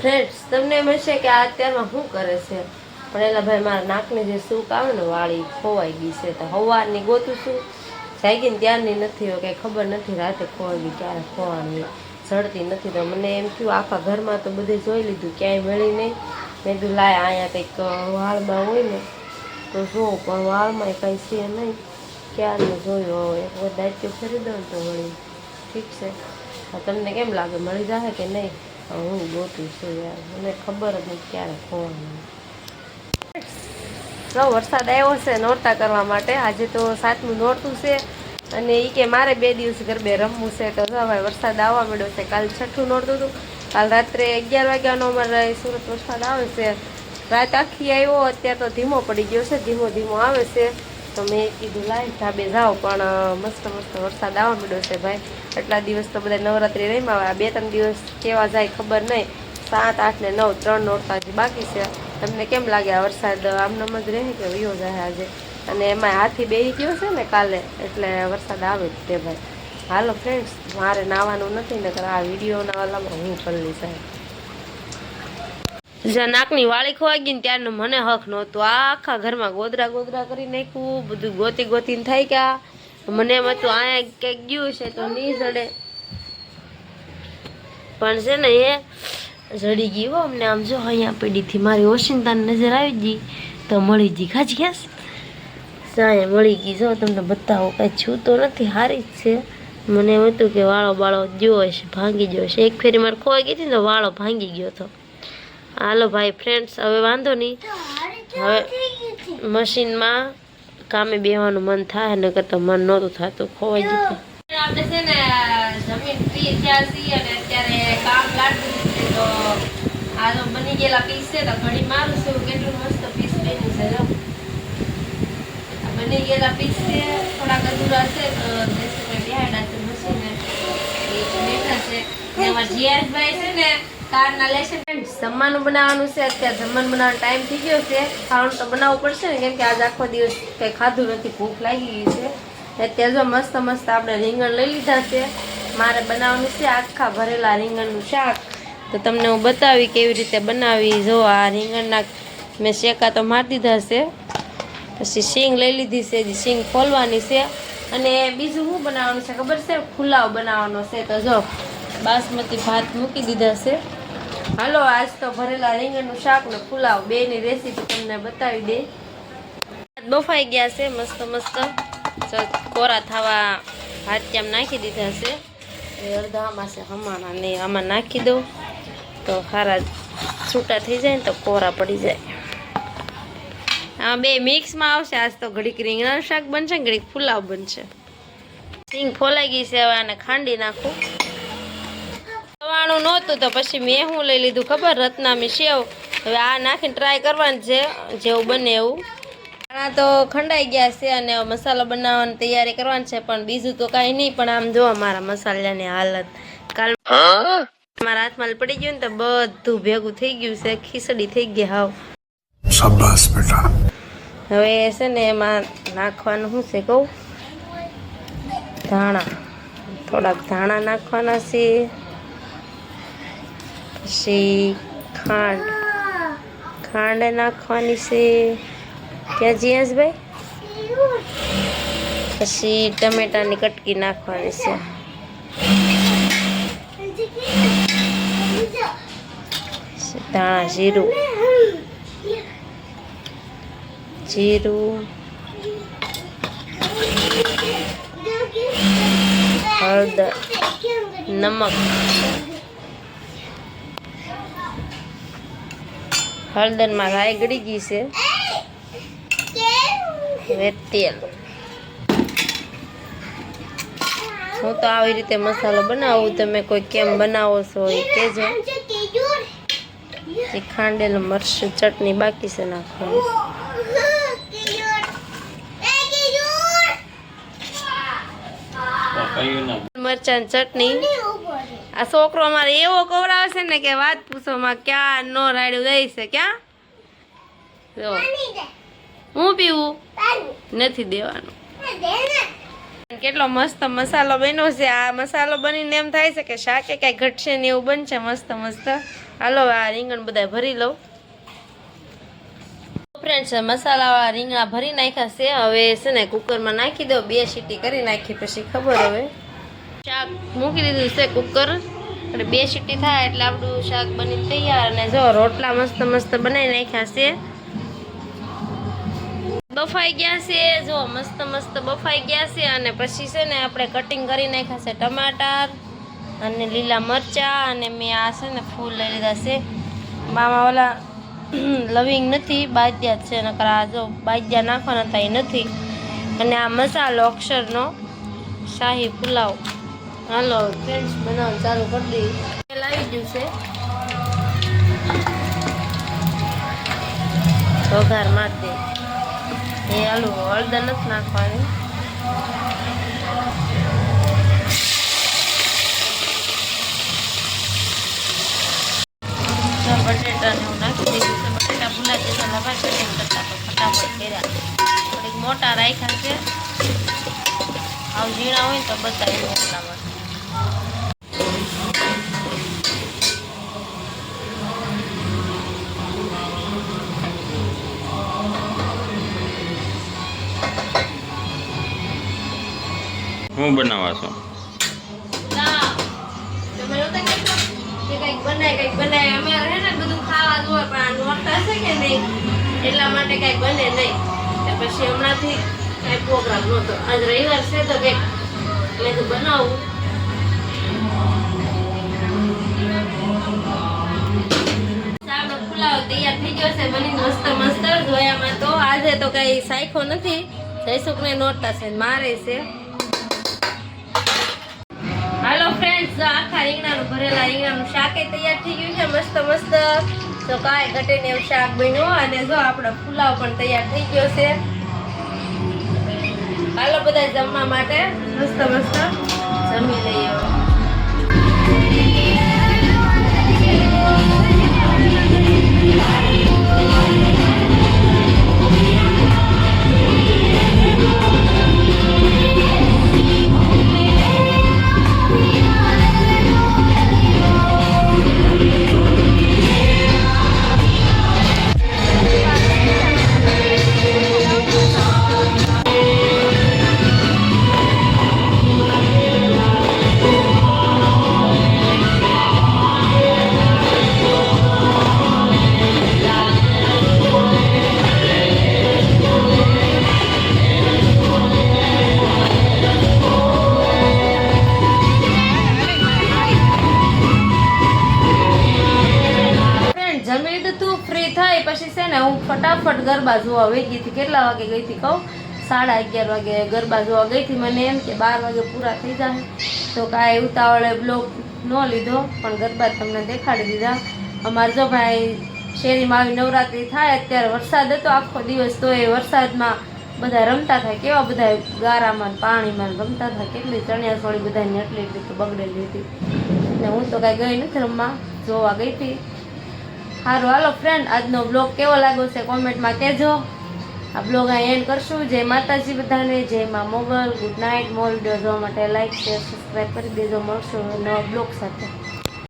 Friends તમને એમ હશે કે આ અત્યારમાં શું કરે છે? પણ એલા ભાઈ મારા નાકની જે સૂક આવે ને વાળી ખોવાઈ ગઈ છે. તો હવારની ગોતું છું. જાગીને ત્યારની નથી હોય, કંઈ ખબર નથી રાતે ખોવાઈ ગઈ ક્યારે ખોવાની. જડતી નથી. તો મને એમ થયું, આખા ઘરમાં તો બધે જોઈ લીધું, ક્યાંય મળી નહીં. મેં કીધું, લાય, અહીંયા કંઈક વાળમાં હોય ને, તો જો, પણ વાળમાં કાંઈ છે નહીં. ક્યારનું જોયું હવે એક વાર દાયિત્વ ફરી દઉં તો વળી ઠીક છે. તમને કેમ લાગે મળી જશે કે નહીં? હા, ગોતું છું યાર મને ખબર જ નથી ક્યારે ખોવાનું તો વરસાદ આવ્યો છે નોરતા કરવા માટે. આજે તો સાતમું નોરતું છે અને એ કે મારે બે દિવસ ગરબે રમવું છે. તો ભાઈ વરસાદ આવવા મળ્યો છે. કાલ છઠ્ઠું નોરતું હતું. કાલ રાત્રે અગિયાર વાગ્યાનો અમારે સુરત વરસાદ આવે છે. રાત આખી આવ્યો અત્યારે તો ધીમો પડી ગયો છે. ધીમો ધીમો આવે છે. તો મેં કીધું લાઈ ધાબે જાઓ. પણ મસ્ત મસ્ત વરસાદ આવવા મળ્યો છે ભાઈ. આટલા દિવસ તો બધા નવરાત્રી રમ્યા હોય. આ બે, ત્રણ દિવસ કેવા જાય ખબર નહીં. સાત, આઠ ને નવ, ત્રણ નોરતા હજી બાકી છે. તમને કેમ લાગે આ વરસાદ? આમનામ જ રહે કે વયો જાય આજે? અને એમાં હાથી બેહી ગયો છે ને કાલે, એટલે વરસાદ આવે જ તે ભાઈ. હાલો ફ્રેન્ડ્સ મારે નાવાનું નથી, નકર આ વિડીયોના ઓલામાં હું પલ્લી સાહેબ. જ્યાં નાકની વાળી ખોવાઈ ગઈ ને ત્યારનું મને હક નહોતું. આખા ઘરમાં ગોદરા ગોદરા કરી નાખ્યું, બધું ગોતી ગોતીને થાય ક્યાં મને એમ હતું અહીંયા ક્યાંક ગયું છે તો નહીં જડે. પણ છે ને એ જડી ગયું અમને. આમ જો અહીંયા પડીથી મારી ઓશિંતાની નજર આવી ગઈ, તો મળી ગઈ. ખાજ ગેસ સાંજે મળી ગઈ. જો તમને બતાવો, કાંઈ છું તો નથી. હારી જ છે. મને એમ હતું કે વાળો બાળો ગયો હશે, ભાંગી ગયો હશે. એક ફેરી મારે ખોવાઈ ગઈ હતી ને તો વાળો ભાંગી ગયો હતો. હાલો ભાઈ ફ્રેન્ડ્સ હવે વાંધો નહીં. હવે મશીનમાં કામે બેવાનું મન થાય નકર તો મન નહોતું થતું ખોવાઈ જતું. આપણે છે ને જમીન ફ્રી થયા છીએ અને અત્યારે કામ લાગતું છે તો આ જો બની ગયેલા પીસ છે તો ઘડી મારું છું કેટલું મસ્ત પીસ બન્યું છે જો. બની ગયેલા પીસ છે થોડાક અધૂરા છે તો દેશને બેહાડા છે મશીને બેઠા છે. એમાં જીયાસભાઈ છે ને કારના લેશે જમવાનું બનાવવાનું છે. અત્યારે જમવાનું બનાવવાનો ટાઈમ થઈ ગયો છે. ખાવાનું તો બનાવવું પડશે ને, કેમ કે આજ આખો દિવસ કંઈ ખાધું નથી, ભૂખ લાગી ગઈ છે. અત્યારે જો મસ્ત મસ્ત આપણે રીંગણ લઈ લીધા છે. મારે બનાવવાનું છે આખા ભરેલા રીંગણનું શાક. તો તમને હું બતાવી કેવી રીતે બનાવી. જો આ રીંગણના મેં શેકા તો મારી દીધા છે. પછી શીંગ લઈ લીધી છે જે શીંગ ખોલવાની છે. અને બીજું શું બનાવવાનું છે ખબર છે? પુલાવ બનાવવાનો છે. તો જો, બાસમતી ભાત મૂકી દીધા છે. હાલો, આજ તો ભરેલા રીંગણનું શાક ને પુલાવ બેની રેસીપી તમને બતાવી દે. બફાઈ ગયા છે, મસ્ત મસ્ત. કોરા થવા હાથ્યામ નાખી દીધા છે. એ અડધા આમાં છે, હમણાં ને આમાં નાખી દઉં. તો સારા છૂટા થઈ જાય ને તો કોરા પડી જાય. હા બે મિક્સમાં આવશે. આજ તો ઘડીક રીંગણાનું શાક બનશે ઘડીક પુલાવ બનશે. સિંગ ફોલાઈ ગઈ છે, હવે આને ખાંડી નાખું. હતું તો પછી મેં હું લઈ લીધું ખબર? રત્નામી સેવ. હવે આ નાખીને ટ્રાય કરવાની છે જેવું બને એવું. આ તો ખંડાઈ ગયા છે અને મસાલો બનાવવાની તૈયારી કરવાની છે પણ બીજું તો કાંઈ નહીં પણ આમ જો મારા મસાલાની હાલત. કાલ મારા હાથમાં પડી ગયું ને તો બધું ભેગું થઈ ગયું છે ખીચડી થઈ ગઈ હાવ. શાબાશ બેટા. હવે છે ને એમાં નાખવાનું શું છે કહું? ધાણા. થોડાક ધાણા નાખવાના છે. પછી ખાંડ. ખાંડ નાખવાની છે. ક્યાં જીયાસભાઈ? પછી ટમેટાની કટકી નાખવાની છે. ધાણા, જીરું. જીરું. હળદર. નમક. હળદરમાં રાઈ ગળી ગઈ છે. હવે તેલ. હું તો આવી રીતે મસાલો બનાવું તમે કોઈ કેમ બનાવો છો એ કહેજો. એ ખાંડેલું મરચું ચટણી બાકી છે નાખવાની. મરચાં ચટણી. આ છોકરો અમારે એવો કવરાવે છે ને કે વાત પૂછો માં ક્યાં નો રાડ્યું દઈ છે, ક્યાં? જો. હું પીવું? નથી દેવાનું. કેટલો મસ્ત મસાલો બન્યો છે. આ મસાલો બનીને એમ થાય છે કે શાકે કાંઈ ઘટશે ને એવું બનશે. મસ્ત મસ્ત. હાલો, આ રીંગણ બધા ભરી લઉં. ફ્રેન્ડ્સ મસાલાવાળા રીંગણા ભરી નાખ્યા છે. હવે છે ને કુકરમાં નાખી દો બે સીટી કરી નાખી પછી ખબર હવે. શાક મૂકી દીધું છે કુકર અને બે સીટી થાય એટલે આપણું શાક બની તૈયાર. અને જો રોટલા મસ્ત મસ્ત બનાવી નાખ્યા છે. બફાઈ ગયા છે. જો મસ્ત મસ્ત બફાઈ ગયા છે. અને પછી છે ને આપણે કટિંગ કરી નાખ્યા છે ટમાટર અને લીલા મરચાં અને મેં આ છે ને ફૂલ લઈ લીધા છે. મામા ઓલા લવિંગ નથી, બાજ્યા છે. નકર આ જો બાજ્યા નાખવાના હતા એ નથી. અને આ મસાલો અક્ષરનો શાહી પુલાવ. હાલો ફ્રેન્ડ્સ બનાવવાનું ચાલુ કરી દઈએ. તેલ આવી ગયું છે. વઘાર દે એ આલુ હળદર નથી નાખવાની. બટેટાને નાખી દીધું બટેટા ભૂલા જતા કર્યા. થોડીક મોટા રાખ્યા છે. આવું ઝીણા હોય તો બતાવી એટલા છે? બનાવવા નહીં? એટલા માટે કઈ બને નહીં. પછી છે તો કંઈક. એટલે બનાવું. પુલાવ તૈયાર છે. મસ્ત મસ્ત જોયામાં તો. આજે તો કઈ સાયખો નથી. જયસુખને નોરતા છે મારે છે. હાલો ફ્રેન્ડ્સ આખા રીંગણાનું ભરેલા રીંગણાનું એ તૈયાર થઈ ગયું છે. મસ્ત મસ્ત. તો કાંઈ ઘટે ને એવું શાક બન્યું. અને જો આપણો પુલાવ પણ તૈયાર થઈ ગયો છે. હાલો બધા જમવા માટે. મસ્ત મસ્ત. જમી લઈએ Thank ફ્રેન્ડ પછી છે ને હું ફટાફટ ગરબા જોવા વહી ગઈ હતી. કેટલા વાગે ગઈ હતી કહું? સાડા અગિયાર વાગે ગરબા જોવા ગઈ હતી મને એમ કે બાર વાગે પૂરા થઈ જાય. તો કાંઈ ઉતાવળે બ્લોક ન લીધો, પણ ગરબા તમને દેખાડી દીધા. અમારે જો ભાઈ શેરીમાં આવી નવરાત્રિ થાય, અત્યારે વરસાદ હતો આખો દિવસ, તો એ વરસાદમાં બધા રમતા થાય કેવા બધા ગારામાં પાણીમાં રમતા થાય કેટલી ચણિયા સોળી બધાની એટલી એટલી તો બગડેલી હતી. ને હું તો કાંઈ ગઈ નથી રમવા, જોવા ગઈ હતી. સારું હાલો ફ્રેન્ડ આજનો બ્લોગ કેવો લાગ્યો છે કોમેન્ટમાં કહેજો. આ બ્લોગ અહીં એન્ડ કરશું. જય માતાજી બધાને, જય માં મોગલ. ગુડ નાઇટ મોલ જોવા માટે લાઈક શેર સબસ્ક્રાઈબ કરી દેજો. મળશું નવા બ્લોગ સાથે.